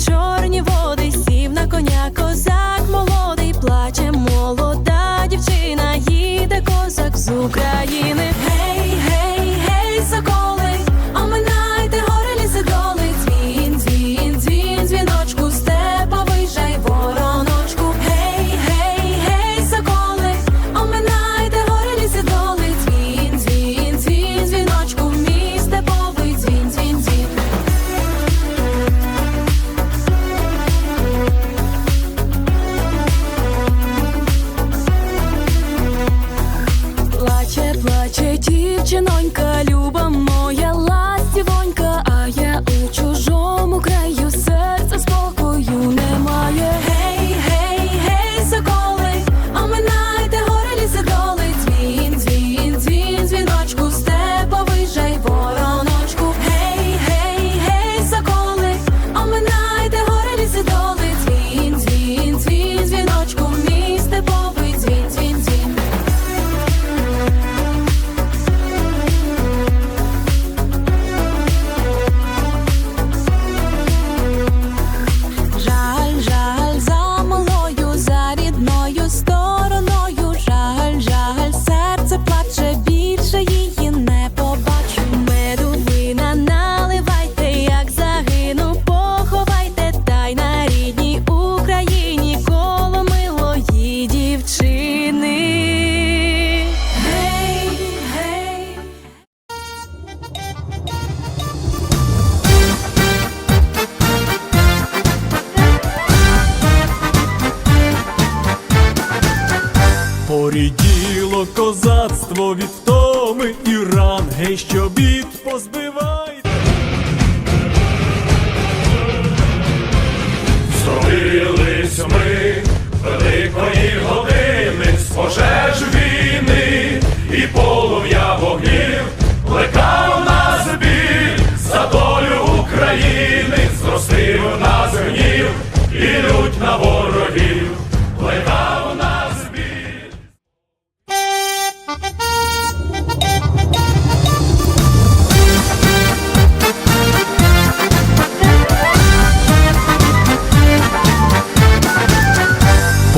в дівчинонька, люба Поріділо козацтво від втоми і ран, гей, що бід позбивайте.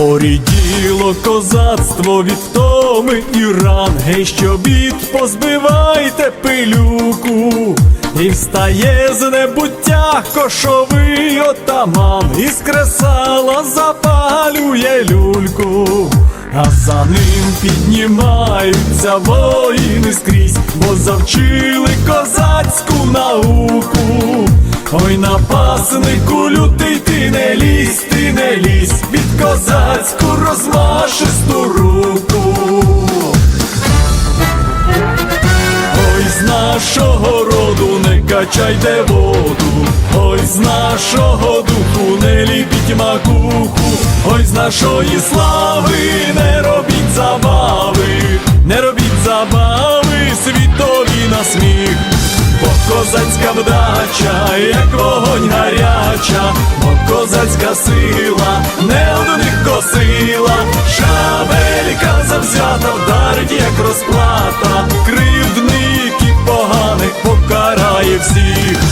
Поріділо козацтво від втоми і ран, гей, що бід позбивайте пилюку, і встає з небуття кошовий отаман, із кресала запалює люльку, а за ним піднімаються воїни скрізь, бо завчили козацьку науку. Ой, напаснику лютий ти не лізь, ти не лізь під козацьку розмашисту руку. Ой, з нашого роду не качайте воду, ой, з нашого духу не ліпіть макуху, ой, з нашої слави не робіть козацька вдача, як вогонь гаряча, бо козацька сила не одних косила, шабелька завзята вдарить, як розплата, кривдників поганих покарає всіх.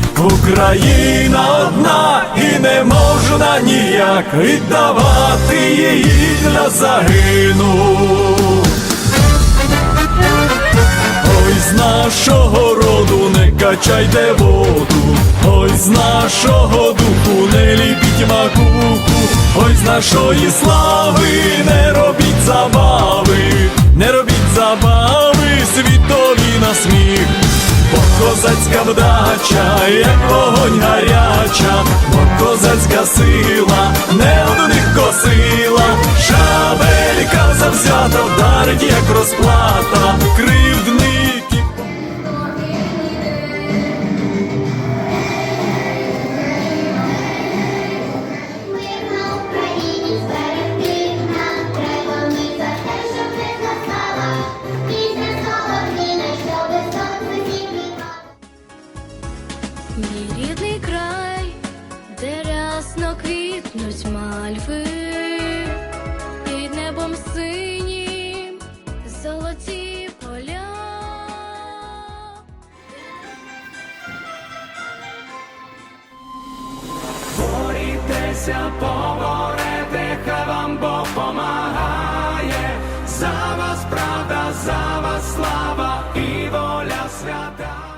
Україна одна і не можна ніяк віддавати її для загину. Ой, з нашого роду не качайте воду, ой, з нашого духу не ліпіть макуху, ой, з нашої слави не робіть забави, не робіть забави, світові на сміх. Козацька вдача, як вогонь гаряча, бо козацька сила не одних косила, шабелька завзята вдарить, як розплата, кривдників. поля. Борітеся, поборете, хай вам Бог помагає, за вас правда, за вас слава і воля свята.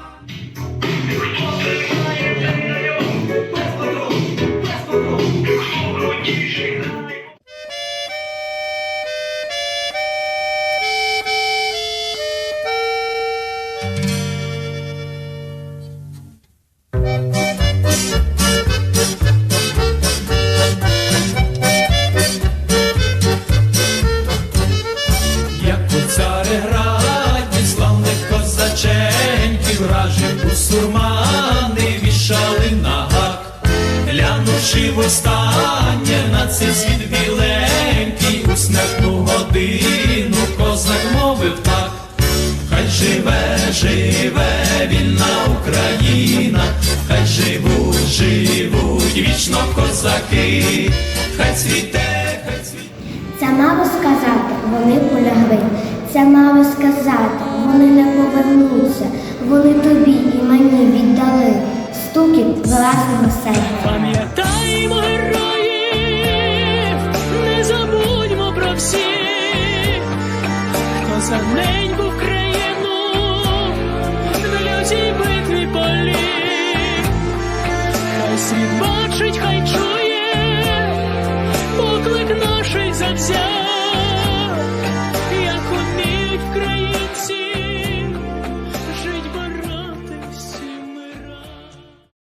Глянувши на цей світ біленький, у смертну годину козак мовив так. Хай живе, живе вільна Україна, хай живуть, живуть вічно козаки, хай цвіте, хай цвіте. Це мало сказати, вони полягли. Це мало сказати, вони не повернуться. Вони тобі і мені віддали стукіт власного серця. Пам'ятаємо героїв, не забудьмо про всіх, хто за неньку країну на лютій битві полі, Хай світ бачить, хай